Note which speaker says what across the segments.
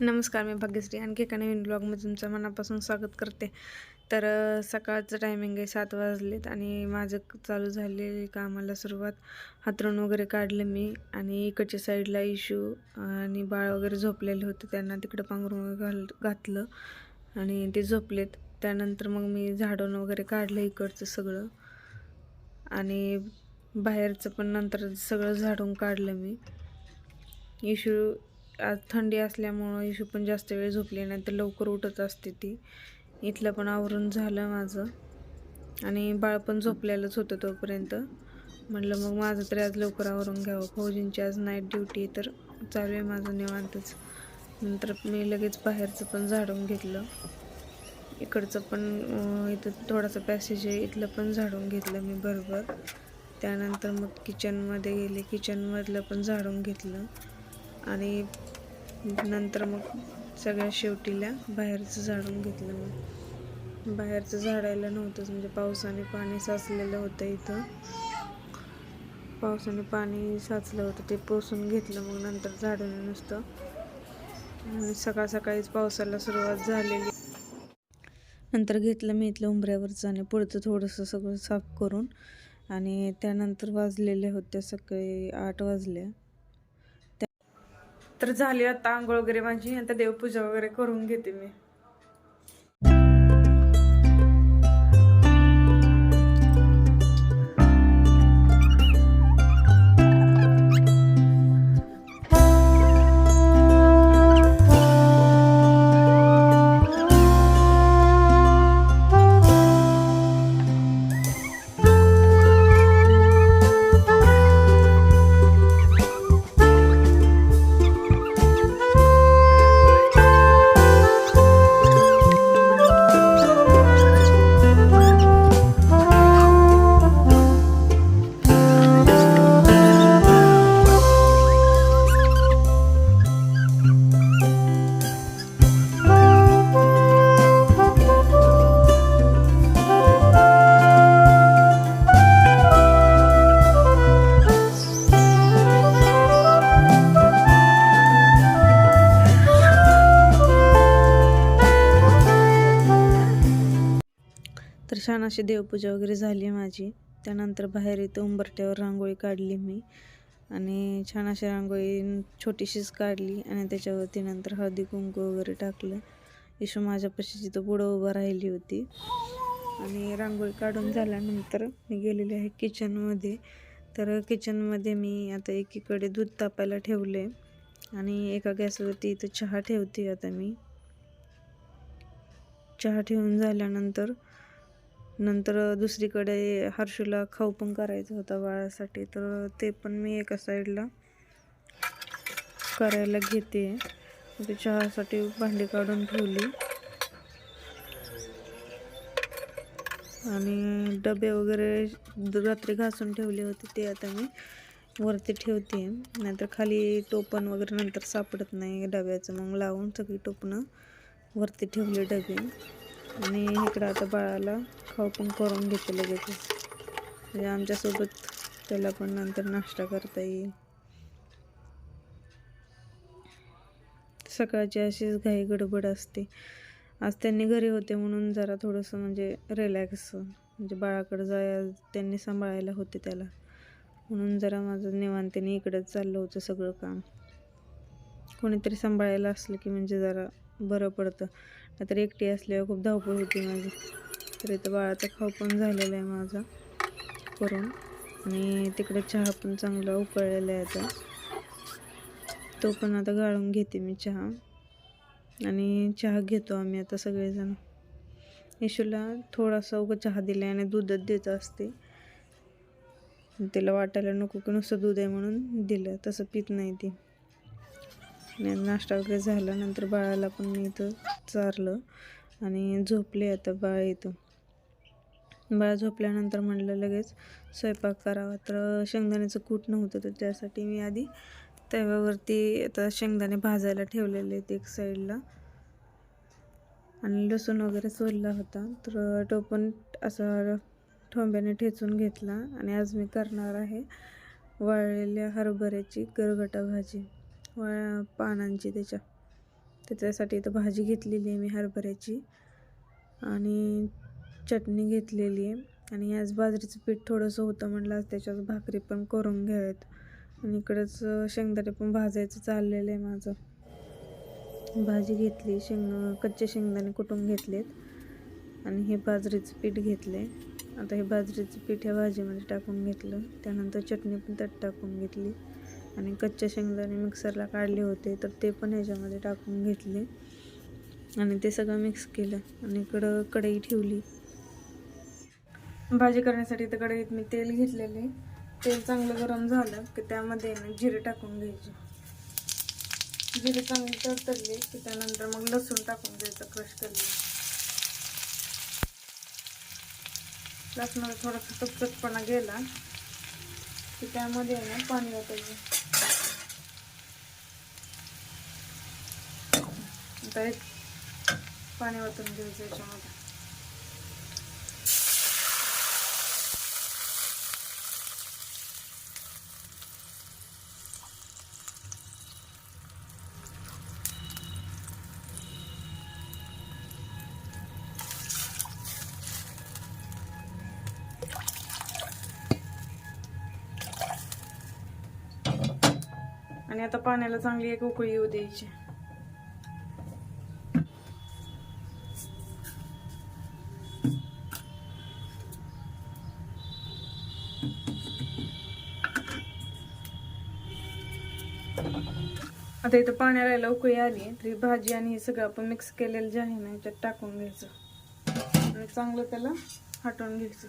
Speaker 1: नमस्कार मी भाग्यश्री. आणखी एका नवीन ब्लॉगमध्ये तुमचं मनापासून स्वागत करते. तर सकाळचं टायमिंग आहे सात वाजलेत आणि माझं चालू झालेली कामाला सुरुवात. हातरून वगैरे काढलं मी आणि इकडच्या साईडला इशू आणि बाळ वगैरे झोपलेले होते त्यांना तिकडं पांघरून वगैरे घाल घातलं आणि ते झोपलेत. त्यानंतर मग मी झाडून वगैरे काढलं इकडचं सगळं आणि बाहेरचं पण नंतर सगळं झाडून काढलं मी. इशू आज थंडी असल्यामुळं इशू पण जास्त वेळ झोपली नाही तर लवकर उठत असते ती. इथलं पण आवरून झालं माझं. आणि बाळ पण झोपलेलंच होतं तोपर्यंत. म्हटलं मग माझं तरी आज लवकर आवरून घ्यावं. फौजींची आज नाईट ड्युटी आहे तर चालू आहे माझं निवांतच. नंतर मी लगेच बाहेरचं पण झाडून घेतलं. इकडचं पण इथं थोडासा पॅसेज आहे इथलं पण झाडून घेतलं मी बरोबर त्यानंतर मग किचनमध्ये गेले. किचनमधलं पण झाडून घेतलं. आणि नंतर मग सगळ्या शेवटीला बाहेरचं झाडून घेतलं मग बाहेरचं झाडायला नव्हतंच म्हणजे पावसाने पाणी साचलेलं होतं इथं. पावसाने पाणी साचलं होतं ते पोसून घेतलं मग नंतर झाडून नुसतं. आणि सकाळ सकाळीच पावसाला सुरुवात झालेली. नंतर घेतलं मी इथलं उंबऱ्यावरचं आणि पुढचं थोडंसं सगळं साफ करून. आणि त्यानंतर वाजलेले होते सकाळी आठ वाजले. तर झाली आता आंघोळ वगैरे माझी. नंतर देवपूजा वगैरे करून घेते मी. छान अशी देवपूजा वगैरे झाली माझी. त्यानंतर बाहेर इथं उंबरट्यावर रांगोळी काढली मी. आणि छान अशी रांगोळी छोटीशीच काढली आणि त्याच्यावरती नंतर हळदी कुंकू वगैरे टाकलं. इशू माझ्यापाशी तिथं पुढं उभं राहिली होती. आणि रांगोळी काढून झाल्यानंतर मी गेलेले आहे किचनमध्ये. तर किचनमध्ये मी आता एकीकडे दूध तापायला ठेवले आणि एका गॅसवरती इथं चहा ठेवते आता मी. चहा ठेवून झाल्यानंतर नंतर दुसरीकडे हर्षूला खाऊ पण करायचा होता बाळासाठी तर ते पण मी एका साईडला करायला घेते. ते चहासाठी भांडी काढून ठेवली. आणि डबे वगैरे रात्री घासून ठेवले होते ते आता मी वरती ठेवते. नाहीतर खाली टोपण वगैरे नंतर सापडत नाही डब्याचं. मग लावून सगळी टोपणं वरती ठेवले डबे. आणि इकडं आता बाळाला खाऊ पण करून घेते लगेच म्हणजे आमच्यासोबत त्याला पण नंतर नाश्ता करता येईल. सकाळची अशीच घाई गडबड असते. आज त्यांनी घरी होते म्हणून जरा थोडंसं म्हणजे रिलॅक्स म्हणजे बाळाकडं जाया त्यांनी सांभाळायला होते त्याला. म्हणून जरा माझं निवांतीने इकडंच चाललं होतं सगळं काम. कोणीतरी सांभाळायला असलं की म्हणजे जरा बरं पडतं. नाहीतर एकटी असल्यावर खूप धावपळ होती माझी. तर इथं बाळाचा खाऊ पण झालेला आहे माझा करून. आणि तिकडे चहा पण चांगला उकळलेला आहे आता. तो पण आता गाळून घेते मी चहा. आणि चहा घेतो आम्ही आता सगळेजण. येशूला थोडासा उगं चहा दिला आणि दूधच देत असते. तिला वाटायला नको की नुसतं दूध आहे म्हणून दिलं. तसं पित नाही ती. आणि नाश्ता वगैरे झाला. नंतर बाळाला पण मी इथं चारलं आणि झोपले आता बाळ इथं. बाळ झोपल्यानंतर म्हणलं लगेच स्वयंपाक करावा. तर शेंगदाण्याचं कूट नव्हतं तर त्यासाठी मी आधी तव्यावरती आता शेंगदाणे भाजायला ठेवलेले आहेत एक साईडला. आणि लसूण वगैरे सोलला होता. तर तो पण असा ठोंब्याने ठेचून घेतला. आणि आज मी करणार आहे वाळलेल्या हरभऱ्याची गरगटा भाजी. व पानांची त्याच्या त्याच्यासाठी इथं भाजी घेतलेली आहे मी हरभऱ्याची. आणि चटणी घेतलेली आहे. आणि आज बाजरीचं पीठ थोडंसं होतं म्हटलं त्याच्यात भाकरी पण करून घ्यावेत आणि इकडंच शेंगदाणे पण भाजायचं चाललेलं आहे माझं. भाजी घेतली शेंग कच्चे शेंगदाणे कुटून घेतलेत. आणि हे बाजरीचं पीठ घेतले आता हे बाजरीचं पीठ ह्या भाजीमध्ये टाकून घेतलं. त्यानंतर चटणी पण त्यात टाकून घेतली. आणि कच्चे शेंगदाणे मिक्सरला काढले होते तर ते पण ह्याच्यामध्ये टाकून घेतले. आणि ते सगळं मिक्स केलं आणि इकडं कढई ठेवली. भाजी करण्यासाठी तर कढईत मी तेल घेतलेले. तेल चांगलं गरम झालं की त्यामध्ये ना जिरे टाकून घ्यायचे. जिरे चांगले तडतडले की त्यानंतर मग लसूण टाकून द्यायचं क्रश केलेलं लसणाला थोडासा चकचकपणा गेला की त्यामध्ये आहे ना पाणी वाटायचं. आता एक पाणी वाटून घ्यायचं याच्यामध्ये. आणि आता पाण्याला चांगली एक उकळी येऊ द्यायची. आता इथं पाण्याला लवकर उकळी आली तरी भाजी आणि हे सगळं आपण मिक्स केलेलं जे आहे ना याच्यात टाकून घ्यायचं. आणि चांगलं त्याला हटवून घ्यायचं.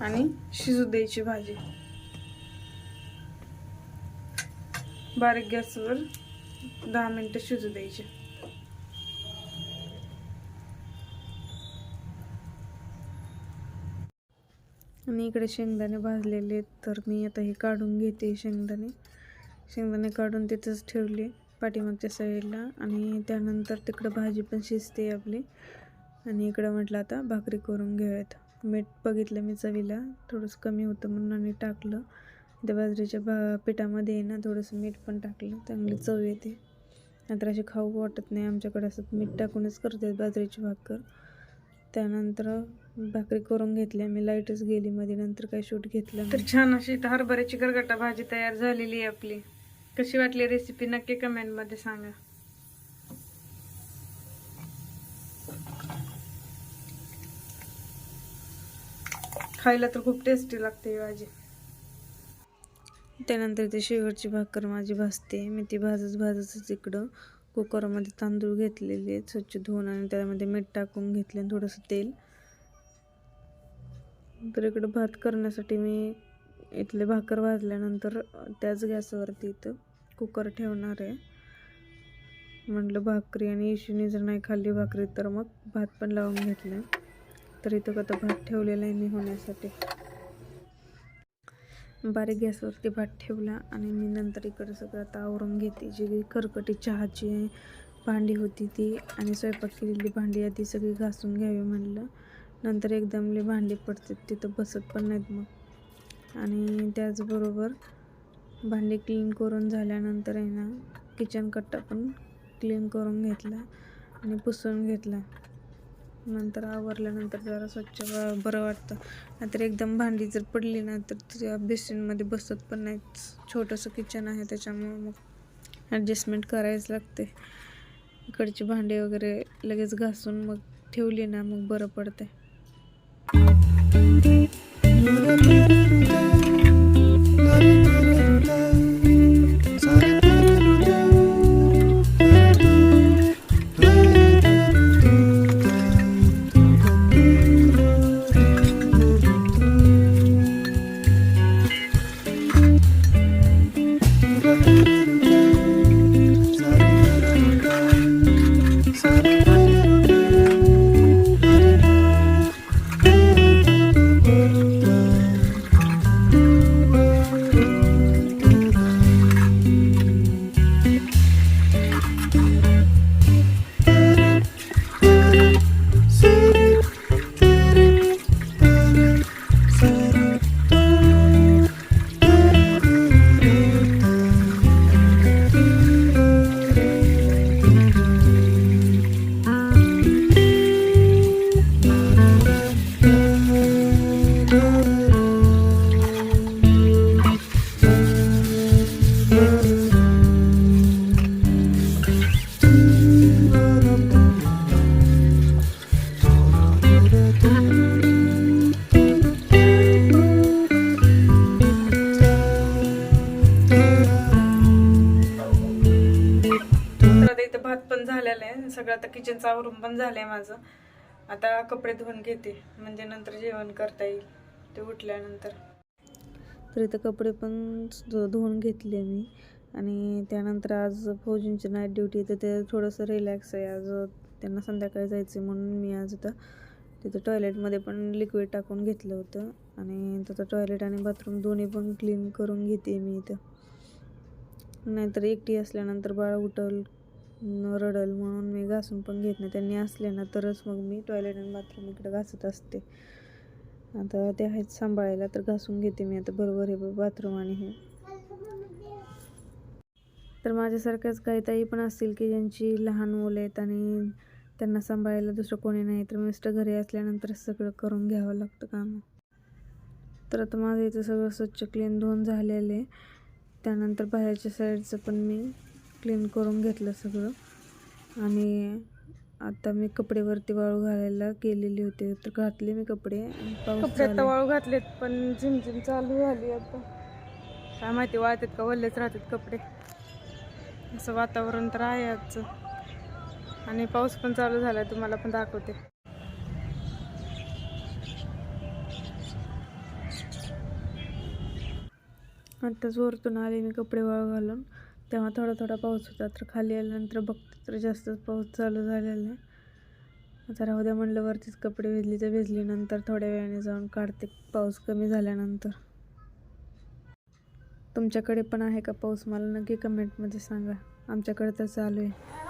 Speaker 1: आणि शिजू द्यायची भाजी. बारीक गॅसवर दहा मिनटं शिजू द्यायचे. आणि इकडे शेंगदाणे भाजलेले तर मी आता हे काढून घेते शेंगदाणे. शेंगदाणे काढून तिथंच ठेवले पाठीमागच्या साईडला आणि त्यानंतर तिकडं भाजी पण शिजते आपली. आणि इकडं म्हटलं आता भाकरी करून घेऊयात. मीठ बघितलं मी चवीला थोडंसं कमी होतं म्हणून आणि टाकलं. त्या बाजरीच्या भा पिठामध्ये ना थोडंसं मीठ पण टाकलं चांगली चव येते. नंतर अशी खाऊ वाटत नाही. आमच्याकडे असं मीठ टाकूनच करते बाजरीची भाकर. त्यानंतर भाकरी करून घेतली आम्ही लाईटच गेली मध्ये. नंतर काही शूट घेतलं तर छान अशी हरभऱ्याची गरगटा भाजी तयार झालेली आहे आपली. कशी वाटली रेसिपी नक्की कमेंटमध्ये सांगा. खायला तर खूप टेस्टी लागते ही भाजी. त्यानंतर ते शेवटची भाकर माझी भाजते. मी ती भाजत भाजतच इकडं कुकरमध्ये तांदूळ घेतलेले स्वच्छ धुवून आणि त्यामध्ये मीठ टाकून घेतले आणि थोडंसं तेल. तर इकडं भात करण्यासाठी मी इथले भाकर भाजल्यानंतर त्याच गॅसवरती इथं कुकर ठेवणार आहे. म्हटलं भाकरी आणि इशूनी जर नाही खाल्ली भाकरी तर मग भात पण लावून घेतलं तर इथं कथा भात ठेवलेला आहे मी होण्यासाठी. बारीक गॅसवरती भात ठेवला आणि मी नंतर इकडं सगळं आता आवरून घेते. जी करकटी चहाची भांडी होती ती आणि स्वयंपाक केलेली भांडी आधी सगळी घासून घ्यावी म्हणलं. नंतर एकदमले भांडी पडतात तिथं बसत पण नाहीत मग. आणि त्याचबरोबर भांडी क्लीन करून झाल्यानंतर आहे ना किचन कट्टा पण क्लीन करून घेतला आणि पुसून घेतला. नंतर आवरल्यानंतर जरा स्वच्छ बरं वाटतं. नाहीतर एकदम भांडी जर पडली ना तर त्या बेसिनमध्ये बसत पण नाही छोटंसं किचन आहे त्याच्यामुळे मग ॲडजस्टमेंट करायच लागते. इकडची भांडी वगैरे लगेच घासून मग ठेवली ना मग बरं पडते आता किचनचं आवरून पण झालंय माझं. आता कपडे धुवून घेते. म्हणजे नंतर जेवण करता येईल. ते उठल्यानंतर. तर इथं कपडे पण धुवून घेतले मी. आणि त्यानंतर आज फौजींची नाईट ड्युटी तर ते थोडंसं रिलॅक्स आहे. आज त्यांना संध्याकाळी जायचं आहे म्हणून मी आज आता तिथं टॉयलेटमध्ये पण लिक्विड टाकून घेतलं होतं. आणि तिथं टॉयलेट आणि बाथरूम दोन्ही पण क्लीन करून घेते मी इथं. नाहीतर एकटी असल्यानंतर बाळ उठल न रडल म्हणून मी घासून पण घेत नाही. त्यांनी असले ना तरच मग मी टॉयलेट आणि बाथरूम इकडे घासत असते. आता ते आहेत सांभाळायला तर घासून घेते मी. आता बरोबर हे बाथरूम आणि हे. तर माझ्यासारख्याच काही ताई पण असतील की ज्यांची लहान मुलं आहेत आणि त्यांना सांभाळायला दुसरं कोणी नाही तर मिस्टर घरी असल्यानंतर सगळं करून घ्यावं लागतं काम. तर आता माझं इथं सगळं स्वच्छ क्लीन धुवून झालेलं आहे. त्यानंतर बाहेरच्या साईडचं पण मी क्लीन करून घेतलं सगळं. आणि आता मी कपडे वरती वाळू घालायला गेलेली होते. तर घातले मी कपडे
Speaker 2: कपडे आता. वाळू घातलेत पण झिमझिम चालू झाली आता. काय माहिती वाळतात का वल्लेच राहतात कपडे. असं वातावरण तर आहे आजचं. आणि पाऊस पण चालू झाला तुम्हाला पण दाखवते.
Speaker 1: आत्ताच वरतून आले मी कपडे वाळू घालून. तेव्हा थोडा थोडा पाऊस होता तर खाली आल्यानंतर बघते तर जास्तच पाऊस चालू झालेला आहे. आता राहू द्या म्हणलं वरतीच कपडे भिजली तर भिजली नंतर थोड्या वेळाने जाऊन काढते पाऊस कमी झाल्यानंतर. तुमच्याकडे पण आहे का पाऊस? मला नक्की कमेंटमध्ये सांगा. आमच्याकडे तर चालू आहे.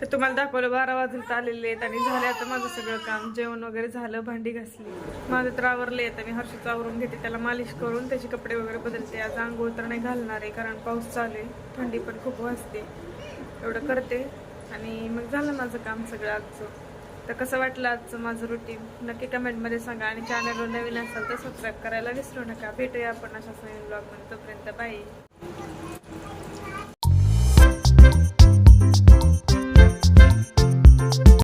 Speaker 1: तर तुम्हाला दाखवलं बारा वाजता आलेले आहेत आणि झाले आता माझं सगळं काम. जेवण वगैरे झालं भांडी घासली. माझं तर आवरले आहेत मी हर्षच आवरून घेते त्याला मालिश करून त्याचे कपडे वगैरे बदलते. आज आंघोळ तर नाही घालणार आहे कारण पाऊस चालू आहे. थंडी पण खूप वाजते. एवढं करते. आणि मग झालं माझं काम सगळं आजचं. तर कसं वाटलं आजचं माझं रुटीन नक्की कमेंटमध्ये सांगा. आणि चॅनलवर नवीन असाल तर सबस्क्राईब करायला विसरू नका. भेटूया आपण अशाच नवीन ब्लॉगमध्ये तोपर्यंत बाय